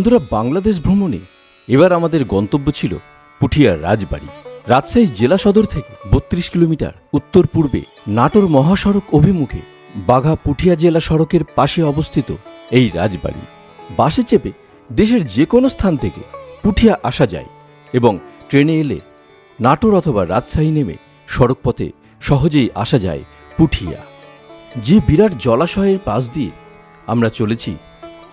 বন্ধুরা, বাংলাদেশ ভ্রমণে এবার আমাদের গন্তব্য ছিল পুঠিয়ার রাজবাড়ি। রাজশাহী জেলা সদর থেকে বত্রিশ কিলোমিটার উত্তর পূর্বে নাটোর মহাসড়ক অভিমুখে বাঘা পুঠিয়া জেলা সড়কের পাশে অবস্থিত এই রাজবাড়ি। বাসে চেপে দেশের যে কোনো স্থান থেকে পুঠিয়া আসা যায় এবং ট্রেনে এলে নাটোর অথবা রাজশাহী নেমে সড়কপথে সহজেই আসা যায় পুঠিয়া। যে বিরাট জলাশয়ের পাশ দিয়ে আমরা চলেছি,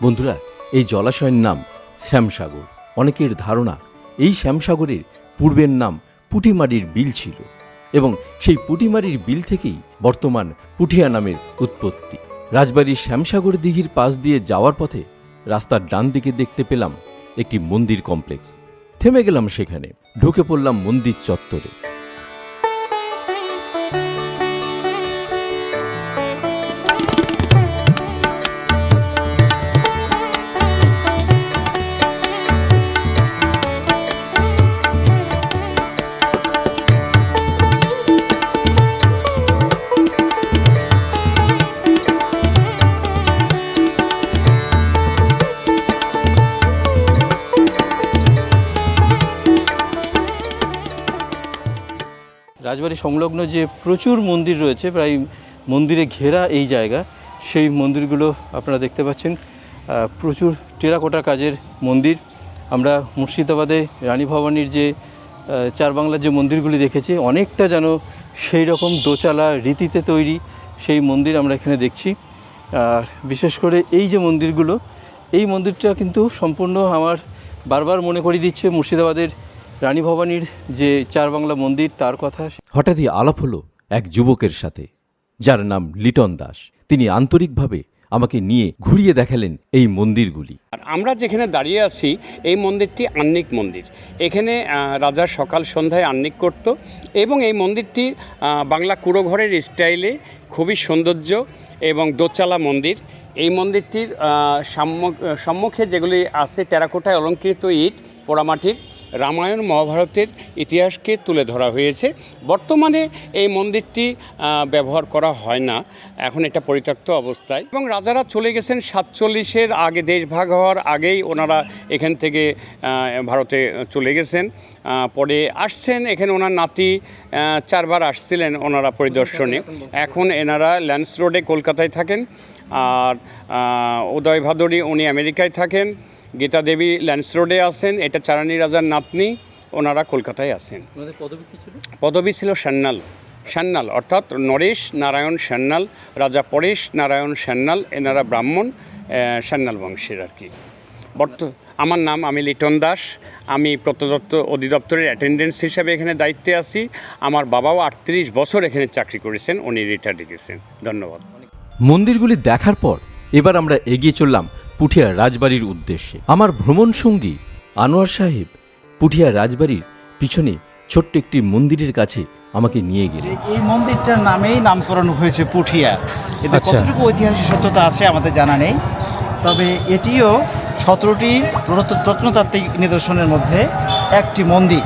বন্ধুরা এই জলাশয়ের নাম শ্যামসাগর। অনেকের ধারণা এই শ্যামসাগরের পূর্বের নাম পুটিমারির বিল ছিল এবং সেই পুটিমারির বিল থেকেই বর্তমান পুঠিয়া নামের উৎপত্তি। রাজবাড়ির শ্যামসাগর দিঘির পাশ দিয়ে যাওয়ার পথে রাস্তার ডান দিকে দেখতে পেলাম একটি মন্দির কমপ্লেক্স। থেমে গেলাম সেখানে, ঢুকে পড়লাম মন্দির চত্বরে। রাজবাড়ি সংলগ্ন যে প্রচুর মন্দির রয়েছে, প্রায় মন্দিরে ঘেরা এই জায়গা, সেই মন্দিরগুলো আপনারা দেখতে পাচ্ছেন। প্রচুর টেরাকোটা কাজের মন্দির। আমরা মুর্শিদাবাদে রানী ভবানীর যে চার বাংলার যে মন্দিরগুলি দেখেছি, অনেকটা যেন সেই রকম দোচালা রীতিতে তৈরি সেই মন্দির আমরা এখানে দেখছি। আর বিশেষ করে এই যে মন্দিরগুলো, এই মন্দিরটা কিন্তু সম্পূর্ণ আমার বারবার মনে করিয়ে দিচ্ছে মুর্শিদাবাদের রানী ভবানীর যে চার বাংলা মন্দির তার কথা হঠাৎই আলাপ হলো এক যুবকের সাথে যার নাম লিটন দাস। তিনি আন্তরিকভাবে আমাকে নিয়ে ঘুরিয়ে দেখালেন এই মন্দিরগুলি। আর আমরা যেখানে দাঁড়িয়ে আছি এই মন্দিরটি আন্নিক মন্দির। এখানে রাজা সকাল সন্ধ্যায় আন্নিক করত এবং এই মন্দিরটি বাংলা কুড়োঘরের স্টাইলে খুবই সৌন্দর্য এবং দোচালা মন্দির। এই মন্দিরটির সাম্য- সম্মুখে যেগুলি আছে টেরাকোটায় অলঙ্কৃত ইট পোড়ামাটির। রামায়ণ মহাভারতের ইতিহাসকে তুলে ধরা হয়েছে। বর্তমানে এই মন্দিরটি ব্যবহার করা হয় না। এখন এটা পরিত্যক্ত অবস্থায়। এবং রাজারা চলে গেছেন সাতচল্লিশের আগে, দেশ ভাগ হওয়ার আগেই ওনারা এখান থেকে ভারতে চলে গেছেন। পরে আসছেন এখানে ওনার নাতি চারবার আসছিলেন ওনারা পরিদর্শনে। এখন এনারা ল্যান্স রোডে কলকাতায় থাকেন। আর উদয় ভাদুরী উনি আমেরিকায় থাকেন। গীতা দেবী ল্যান্স রোডে আছেন এটা চারানি রাজার নাতনি ওনারা কলকাতায় আছেন। পদবী ছিল? সান্যাল সান্যাল অর্থাৎ নরেশ নারায়ণ সান্যাল রাজা পরেশ নারায়ণ সান্যাল এনারা ব্রাহ্মণ আহ, সান্যাল বংশের আর কি। বর্ত আমার নাম আমি লিটন দাস আমি প্রত্নদত্ত অধিদপ্তরের অ্যাটেন্ডেন্স হিসাবে এখানে দায়িত্বে আছি। আমার বাবাও আটত্রিশ বছর এখানে চাকরি করেছেন উনি রিটায়ার্ড গেছেন। ধন্যবাদ। মন্দিরগুলি দেখার পর এবার আমরা এগিয়ে চললাম পুঠিয়া রাজবাড়ির উদ্দেশ্যে। আমার ভ্রমণ সঙ্গী আনোয়ার সাহেব পুঠিয়া রাজবাড়ির পিছনে ছোট্ট একটি মন্দিরের কাছে আমাকে নিয়ে গেলেন। এই মন্দিরটার নামেই নামকরণ হয়েছে পুঠিয়া। এতে আচ্ছা। কতটুকু ঐতিহাসিক সত্যতা আছে আমাদের জানা নেই। তবে এটিও সতেরোটি প্রত্ন- প্রত্নতাত্ত্বিক নিদর্শনের মধ্যে একটি মন্দির।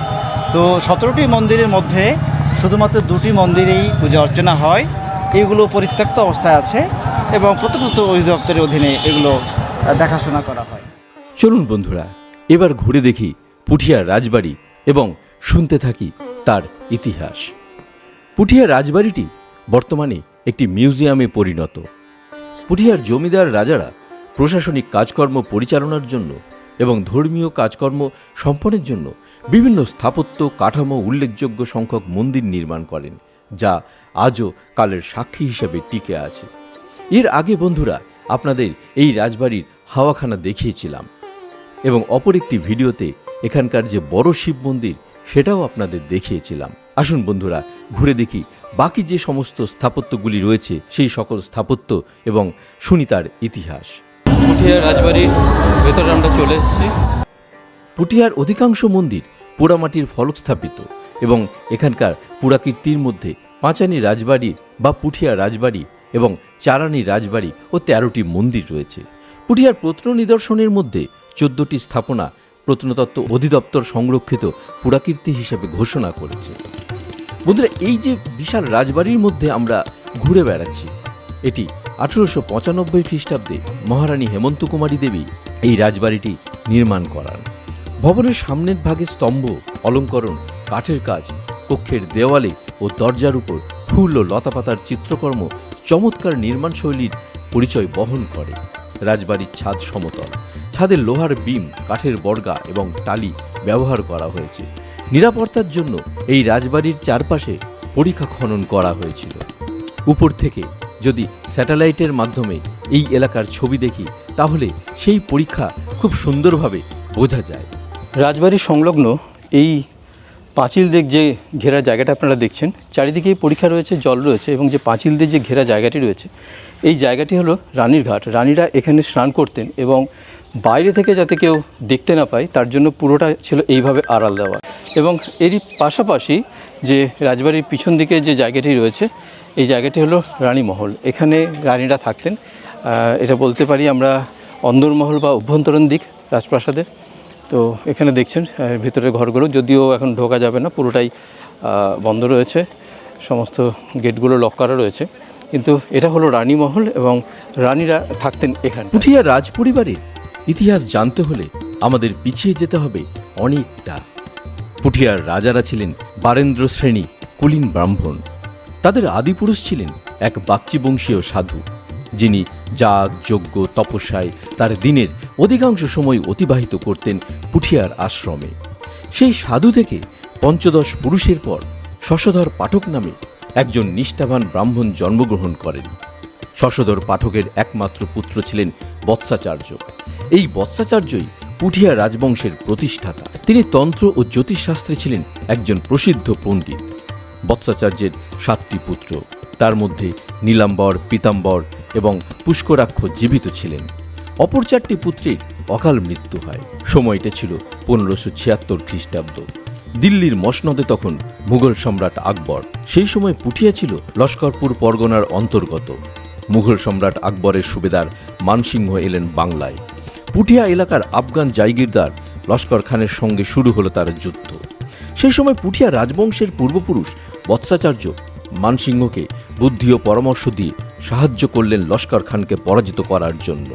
তো সতেরোটি মন্দিরের মধ্যে শুধুমাত্র দুটি মন্দিরেই পূজা অর্চনা হয়। এগুলো পরিত্যক্ত অবস্থায় আছে এবং প্রত্নতত্ত্ব অধিদপ্তরের অধীনে এগুলো দেখাশোনা করা হয়। চলুন বন্ধুরা, এবার ঘুরে দেখি পুঠিয়া রাজবাড়ি এবং শুনতে থাকি তার ইতিহাস। পুঠিয়া রাজবাড়িটি বর্তমানে একটি মিউজিয়ামে পরিণত। পুঠিয়ার জমিদার রাজারা প্রশাসনিক কাজকর্ম পরিচালনার জন্য এবং ধর্মীয় কাজকর্ম সম্পন্নের জন্য বিভিন্ন স্থাপত্য, কাঠামো, উল্লেখযোগ্য সংখ্যক মন্দির নির্মাণ করেন, যা আজও কালের সাক্ষী হিসেবে টিকে আছে। এর আগে বন্ধুরা, আপনাদের এই রাজবাড়ির হাওয়াখানা দেখিয়েছিলাম এবং অপর একটি ভিডিওতে এখানকার যে বড় শিব মন্দির সেটাও আপনাদের দেখিয়েছিলাম। আসুন বন্ধুরা ঘুরে দেখি বাকি যে সমস্ত স্থাপত্যগুলি রয়েছে সেই সকল স্থাপত্য এবং শুনি তার ইতিহাস। পুঠিয়া রাজবাড়ির ভেতরে আমরা চলে এসেছি। পুঠিয়ার অধিকাংশ মন্দির পোড়ামাটির ফলক স্থাপিত এবং এখানকার পুরাকীর্তির মধ্যে পাঁচানি রাজবাড়ি বা পুঠিয়া রাজবাড়ি এবং চারানি রাজবাড়ি ও তেরোটি মন্দির রয়েছে। পুঠিয়ার প্রত্ন নিদর্শনের মধ্যে চোদ্দটি স্থাপনা প্রত্নতত্ত্ব অধিদপ্তর সংরক্ষিত পুরাকীর্তি হিসেবে ঘোষণা করেছে। বন্ধুরা, এই যে বিশাল রাজবাড়ির মধ্যে আমরা ঘুরে বেড়াচ্ছি, এটি আঠেরোশো পঁচানব্বই খ্রিস্টাব্দে মহারানী হেমন্ত কুমারী দেবী এই রাজবাড়িটি নির্মাণ করান। ভবনের সামনের ভাগে স্তম্ভ, অলঙ্করণ, কাঠের কাজ, কক্ষের দেওয়ালে ও দরজার উপর ফুল ও লতাপাতার চিত্রকর্ম চমৎকার নির্মাণ শৈলীর পরিচয় বহন করে। রাজবাড়ির ছাদ সমতল। ছাদের লোহার বিম, কাঠের বর্গা এবং টালি ব্যবহার করা হয়েছে। নিরাপত্তার জন্য এই রাজবাড়ির চারপাশে পরীক্ষা খনন করা হয়েছিল। উপর থেকে যদি স্যাটেলাইটের মাধ্যমে এই এলাকার ছবি দেখি, তাহলে সেই পরীক্ষা খুব সুন্দরভাবে বোঝা যায়। রাজবাড়ির সংলগ্ন এই পাঁচিল দিক যে ঘেরা জায়গাটা আপনারা দেখছেন চারিদিকে পরীক্ষা রয়েছে, জল রয়েছে এবং যে পাঁচিল দিয়ে যে ঘেরা জায়গাটি রয়েছে, এই জায়গাটি হলো রানীর ঘাট। রানীরা এখানে স্নান করতেন এবং বাইরে থেকে যাতে কেউ দেখতে না পায়, তার জন্য পুরোটা ছিল এইভাবে আড়াল দেওয়া। এবং এরই পাশাপাশি যে রাজবাড়ির পিছন দিকে যে জায়গাটি রয়েছে, এই জায়গাটি হলো রানীমহল এখানে রানীরা থাকতেন। এটা বলতে পারি আমরা অন্দরমহল বা অভ্যন্তরীণ দিক রাজপ্রাসাদের। তো এখানে দেখছেন আহ, ভিতরের ঘরগুলো। যদিও এখন ঢোকা যাবে না পুরোটাই বন্ধ রয়েছে। সমস্ত গেটগুলো লক করা রয়েছে। কিন্তু এটা হলো রানীমহল এবং রানীরা থাকতেন এখানে। পুঠিয়া রাজ পরিবারের ইতিহাস জানতে হলে আমাদের পিছিয়ে যেতে হবে অনেকটা। পুঠিয়ার রাজারা ছিলেন বারেন্দ্র শ্রেণি কুলীন ব্রাহ্মণ। তাদের আদিপুরুষ ছিলেন এক বাকচিবংশীয় সাধু। যিনি যাগ, যজ্ঞ, তপস্যায় তার দিনের অধিকাংশ সময় অতিবাহিত করতেন পুঠিয়ার আশ্রমে। সেই সাধু থেকে পঞ্চদশ পুরুষের পর শশধর পাঠক নামে একজন নিষ্ঠাবান ব্রাহ্মণ জন্মগ্রহণ করেন। শশধর পাঠকের একমাত্র পুত্র ছিলেন বৎসাচার্য। এই বৎসাচার্যই পুঠিয়া রাজবংশের প্রতিষ্ঠাতা। তিনি তন্ত্র ও জ্যোতিষশাস্ত্রে ছিলেন একজন প্রসিদ্ধ পণ্ডিত। বৎসাচার্যের সাতটি পুত্র। তার মধ্যে নীলাম্বর, পীতাম্বর এবং পুষ্করাক্ষ জীবিত ছিলেন। অপর চারটি পুত্রের অকাল মৃত্যু হয়। সময়টা ছিল পনেরোশো ছিয়াত্তর খ্রিস্টাব্দ। দিল্লির মসনদে তখন মুঘল সম্রাট আকবর, সেই সময় পুঠিয়া ছিল লস্করপুর পরগনার অন্তর্গত। মুঘল সম্রাট আকবরের সুবেদার মানসিংহ এলেন বাংলায়। পুঠিয়া এলাকার আফগান জাইগিরদার লস্কর খানের সঙ্গে শুরু হলো তার যুদ্ধ। সেই সময় পুঠিয়া রাজবংশের পূর্বপুরুষ বৎসাচার্য মানসিংহকে বুদ্ধি ও পরামর্শ দিয়ে সাহায্য করলেন লস্কর খানকে পরাজিত করার জন্য।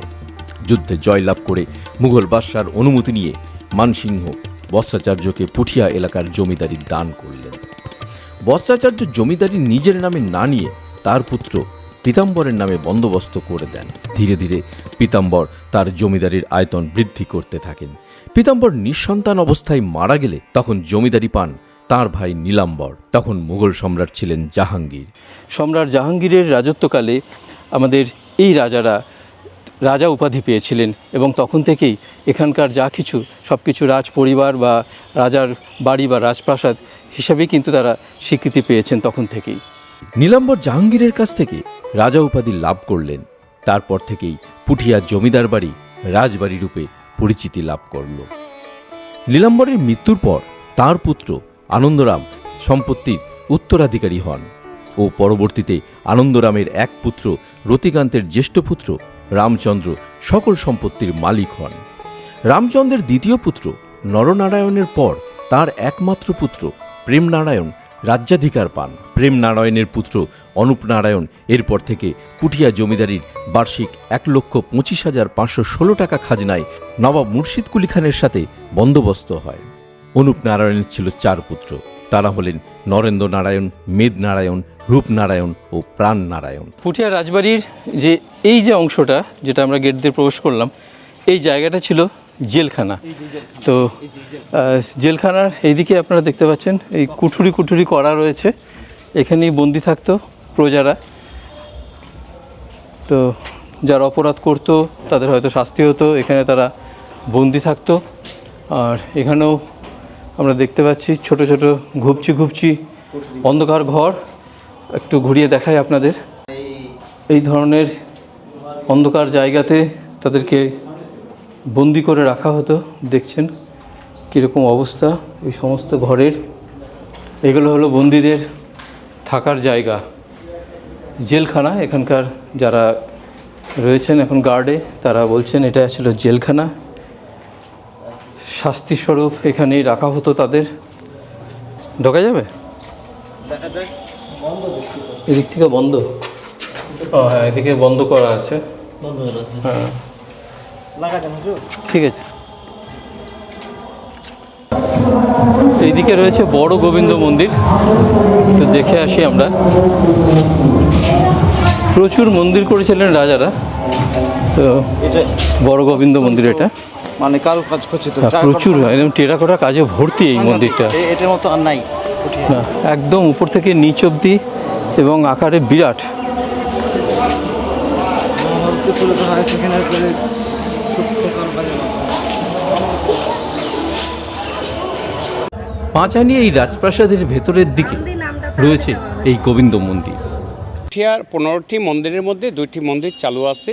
যুদ্ধে জয়লাভ করে মুঘল বাদশার অনুমতি নিয়ে মানসিংহ বৎসাচার্যকে পুঠিয়া এলাকার জমিদারি দান করলেন। বৎসাচার্য জমিদারি নিজের নামে না নিয়ে তার পুত্র পীতাম্বরের নামে বন্দোবস্ত করে দেন। ধীরে ধীরে পীতাম্বর তার জমিদারির আয়তন বৃদ্ধি করতে থাকেন। পীতাম্বর নিঃসন্তান অবস্থায় মারা গেলে তখন জমিদারি পান তার ভাই নীলাম্বর তখন মুঘল সম্রাট ছিলেন জাহাঙ্গীর। সম্রাট জাহাঙ্গীরের রাজত্বকালে আমাদের এই রাজারা রাজা উপাধি পেয়েছিলেন এবং তখন থেকেই এখানকার যা কিছু সব কিছু রাজ পরিবার বা রাজার বাড়ি বা রাজপ্রাসাদ হিসাবে কিন্তু তারা স্বীকৃতি পেয়েছেন তখন থেকেই। নীলাম্বর জাহাঙ্গীরের কাছ থেকে রাজা উপাধি লাভ করলেন। তারপর থেকেই পুঠিয়া জমিদার বাড়ি রাজবাড়ি রূপে পরিচিতি লাভ করল। নীলাম্বরের মৃত্যুর পর তার পুত্র আনন্দরাম সম্পত্তির উত্তরাধিকারী হন ও পরবর্তীতে আনন্দরামের এক পুত্র রতিকান্তের জ্যেষ্ঠ পুত্র রামচন্দ্র সকল সম্পত্তির মালিক হন। রামচন্দ্রের দ্বিতীয় পুত্র নরনারায়ণের পর তার একমাত্র পুত্র প্রেমনারায়ণ রাজ্যাধিকার পান। প্রেমনারায়ণের পুত্র অনুপ নারায়ণ এরপর থেকে পুঠিয়া জমিদারির বার্ষিক এক লক্ষ পঁচিশ হাজার পাঁচশো ষোলো টাকা খাজনায় নবাব মুর্শিদ কুলি খানের সাথে বন্দোবস্ত হয়। অনুপ নারায়ণের ছিল চার পুত্র। তারা হলেন নরেন্দ্র নারায়ণ মেদ নারায়ণ রূপনারায়ণ ও প্রাণ নারায়ণ পুঠিয়া রাজবাড়ির যে এই যে অংশটা যেটা আমরা গেট দিয়ে প্রবেশ করলাম এই জায়গাটা ছিল জেলখানা। তো জেলখানার এইদিকে আপনারা দেখতে পাচ্ছেন এই কুঠুরি কুঠুরি করা রয়েছে। এখানেই বন্দি থাকতো প্রজারা। তো যারা অপরাধ করতো তাদের হয়তো শাস্তি হতো। এখানে তারা বন্দি থাকতো। আর এখানেও আমরা দেখতে পাচ্ছি ছোট ছোট ঘুপচি ঘুপচি অন্ধকার ঘর। একটু ঘুরিয়ে দেখাই আপনাদের। এই ধরনের অন্ধকার জায়গাতে তাদেরকে বন্দি করে রাখা হতো। দেখছেন কীরকম অবস্থা এই সমস্ত ঘরের। এগুলো হলো বন্দীদের থাকার জায়গা। জেলখানা, এখানকার যারা রয়েছেন এখন গার্ডে তারা বলছেন এটা ছিল জেলখানা। শাস্তিস্বরূপ এখানেই রাখা হতো তাদের। ঢোকা যাবে? এদিক থেকে বন্ধ। ও হ্যাঁ এদিকে বন্ধ করা আছে। হ্যাঁ। ঠিক আছে। এইদিকে রয়েছে বড় গোবিন্দ মন্দির। তো দেখে আসি আমরা। প্রচুর মন্দির করেছিলেন রাজারা। তো বড় গোবিন্দ মন্দির এটা। মানে কারও কাজ করছে তো হ্যাঁ, প্রচুর একদম টেরাকোটা কাজে ভর্তি এই মন্দিরটা এটার মতো আর নাই একদম উপর থেকে নিচ অব্দি এবং আকারে বিরাট। পাঁচানি এই রাজপ্রাসাদের ভেতরের দিকে রয়েছে এই গোবিন্দ মন্দির পুঠিয়ার পনেরোটি মন্দিরের মধ্যে দুইটি মন্দির চালু আছে।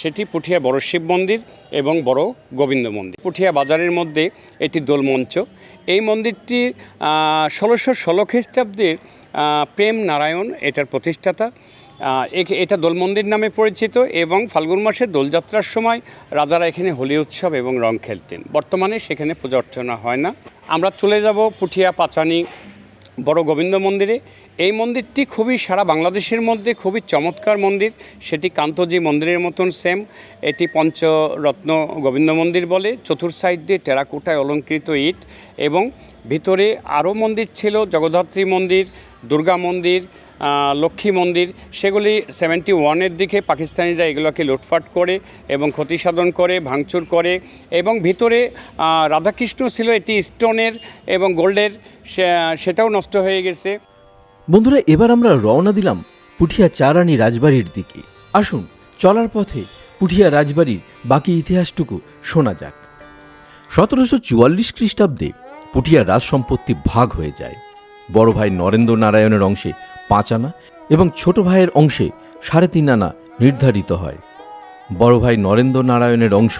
সেটি পুঠিয়া বড় শিব মন্দির এবং বড় গোবিন্দ মন্দির। পুঠিয়া বাজারের মধ্যে এটি দোলমঞ্চ এই মন্দিরটি ষোলোশো ষোলো খ্রিস্টাব্দের প্রেম নারায়ণ এটার প্রতিষ্ঠাতা। এটা দোল মন্দির নামে পরিচিত এবং ফাল্গুন মাসে দোলযাত্রার সময় রাজারা এখানে হোলি উৎসব এবং রং খেলতেন। বর্তমানে সেখানে পূজা অর্চনা হয় না। আমরা চলে যাব পুঠিয়া পাচানি বড় গোবিন্দ মন্দিরে। এই মন্দিরটি খুবই সারা বাংলাদেশের মধ্যে খুবই চমৎকার মন্দির। সেটি কান্তজি মন্দিরের মতন সেম এটি পঞ্চরত্ন গোবিন্দ মন্দির বলে। চতুর সাইড দিয়ে টেরাকোটায় অলঙ্কৃত ইট। এবং ভিতরে আরও মন্দির ছিল, জগদ্ধাত্রী মন্দির, দুর্গা মন্দির লক্ষ্মী মন্দির, সেগুলি সেভেন্টি ওয়ানের দিকে পাকিস্তানিরা এগুলোকে লুটপাট করে এবং ক্ষতি সাধন করে, ভাঙচুর করে এবং ভিতরে রাধাকৃষ্ণ ছিল এটি স্টোনের এবং গোল্ডের সেটাও নষ্ট হয়ে গেছে। বন্ধুরা, এবার আমরা রওনা দিলাম পুঠিয়া চারানি রাজবাড়ির দিকে। আসুন, চলার পথে পুঠিয়া রাজবাড়ির বাকি ইতিহাসটুকু শোনা যাক। সতেরোশো চুয়াল্লিশ খ্রিস্টাব্দে পুঠিয়া রাজ সম্পত্তি ভাগ হয়ে যায়। বড় ভাই নরেন্দ্র নারায়ণের অংশে পাঁচ আনা এবং ছোট ভাইয়ের অংশে সাড়ে তিন আনা নির্ধারিত হয়। বড় ভাই নরেন্দ্র নারায়ণের অংশ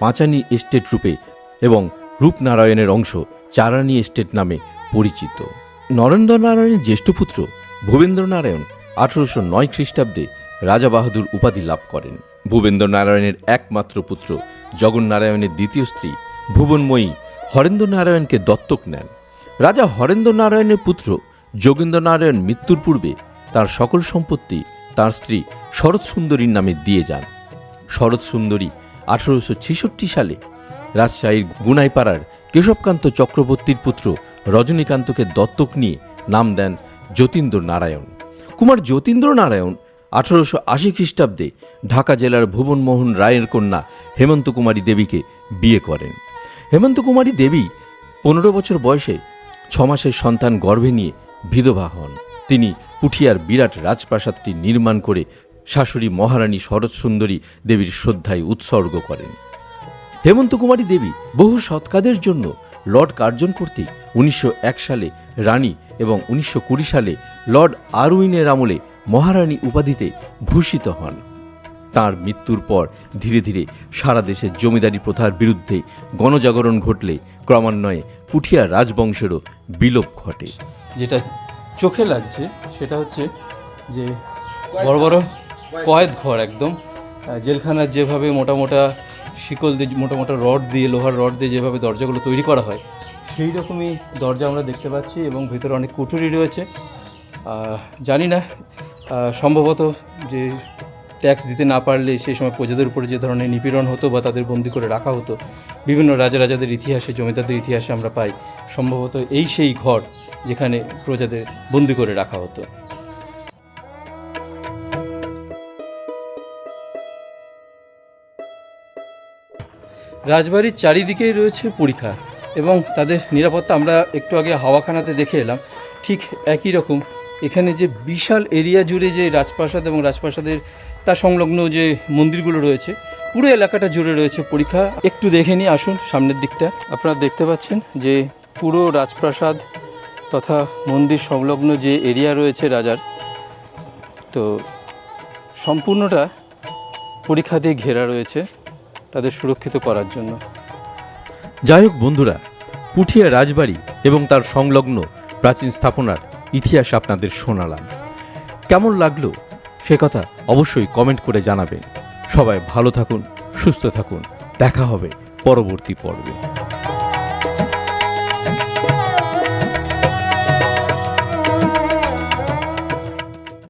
পাঁচানি এস্টেট রূপে এবং রূপনারায়ণের অংশ চারানি এস্টেট নামে পরিচিত। নরেন্দ্র নারায়ণের জ্যেষ্ঠ পুত্র ভূবেন্দ্র নারায়ণ আঠারোশো নয় খ্রিস্টাব্দে রাজা বাহাদুর উপাধি লাভ করেন। ভূবেন্দ্র নারায়ণের একমাত্র পুত্র জগন্নারায়ণের দ্বিতীয় স্ত্রী ভুবনময়ী হরেন্দ্র নারায়ণকে দত্তক নেন। রাজা হরেন্দ্র নারায়ণের পুত্র যোগেন্দ্র নারায়ণ মৃত্যুর পূর্বে তার সকল সম্পত্তি তার স্ত্রী শরৎ সুন্দরীর নামে দিয়ে যান। শরৎ সুন্দরী আঠারোশো ছেষট্টি সালে রাজশাহীর গুনাইপাড়ার কেশবকান্ত চক্রবর্তীর পুত্র রজনীকান্তকে দত্তক নিয়ে নাম দেন যতীন্দ্র নারায়ণ কুমার যতীন্দ্র নারায়ণ আঠারোশো আশি খ্রিস্টাব্দে ঢাকা জেলার ভুবনমোহন রায়ের কন্যা হেমন্ত কুমারী দেবীকে বিয়ে করেন। হেমন্ত কুমারী দেবী পনেরো বছর বয়সে ছ মাসের সন্তান গর্ভে নিয়ে বিধবা হন। তিনি পুঠিয়ার বিরাট রাজপ্রাসাদটি নির্মাণ করে শাশুড়ি মহারানী শরৎ সুন্দরী দেবীর শ্রদ্ধায় উৎসর্গ করেন। হেমন্ত কুমারী দেবী বহু সৎকাদের জন্য লর্ড কার্জন কর্তৃক উনিশশো এক সালে রানী এবং উনিশশো কুড়ি সালে লর্ড আরউইনের আমলে মহারানী উপাধিতে ভূষিত হন। তার মৃত্যুর পর ধীরে ধীরে সারা দেশে জমিদারি প্রথার বিরুদ্ধে গণজাগরণ ঘটলে ক্রমান্বয়ে পুঠিয়া রাজবংশেরও বিলোপ ঘটে। যেটা চোখে লাগছে সেটা হচ্ছে যে বড় বড় কয়েদ ঘর একদম। জেলখানার যেভাবে মোটা মোটা শিকল দিয়ে মোটা মোটা রড দিয়ে লোহার রড দিয়ে যেভাবে দরজাগুলো তৈরি করা হয় সেই রকমই দরজা আমরা দেখতে পাচ্ছি এবং ভেতরে অনেক কুঠুরি রয়েছে। জানি না সম্ভবত যে ট্যাক্স দিতে না পারলে সেই সময় প্রজাদের উপরে যে ধরনের নিপীড়ন হতো বা তাদের বন্দি করে রাখা হতো বিভিন্ন রাজা রাজাদের ইতিহাসে জমিদারদের ইতিহাসে আমরা পাই। সম্ভবত এই সেই ঘর যেখানে প্রজাদের বন্দি করে রাখা হতো। রাজবাড়ির চারিদিকেই রয়েছে পরীক্ষা এবং তাদের নিরাপত্তা আমরা একটু আগে হাওয়াখানাতে দেখে এলাম। ঠিক একই রকম এখানে যে বিশাল এরিয়া জুড়ে যে রাজপ্রাসাদ এবং রাজপ্রাসাদের তার সংলগ্ন যে মন্দিরগুলো রয়েছে, পুরো এলাকাটা জুড়ে রয়েছে পরীক্ষা। একটু দেখে নিয়ে আসুন সামনের দিকটা। আপনারা দেখতে পাচ্ছেন যে পুরো রাজপ্রাসাদ তথা মন্দির সংলগ্ন যে এরিয়া রয়েছে রাজার, তো সম্পূর্ণটা পরীক্ষা দিয়ে ঘেরা রয়েছে তাদের সুরক্ষিত করার জন্য। যাই হোক বন্ধুরা, পুঠিয়া রাজবাড়ি এবং তার সংলগ্ন প্রাচীন স্থাপনার ইতিহাস আপনাদের শোনালাম। কেমন লাগল সে কথা অবশ্যই কমেন্ট করে জানাবেন। সবাই ভালো থাকুন, সুস্থ থাকুন, দেখা হবে পরবর্তী পর্বে।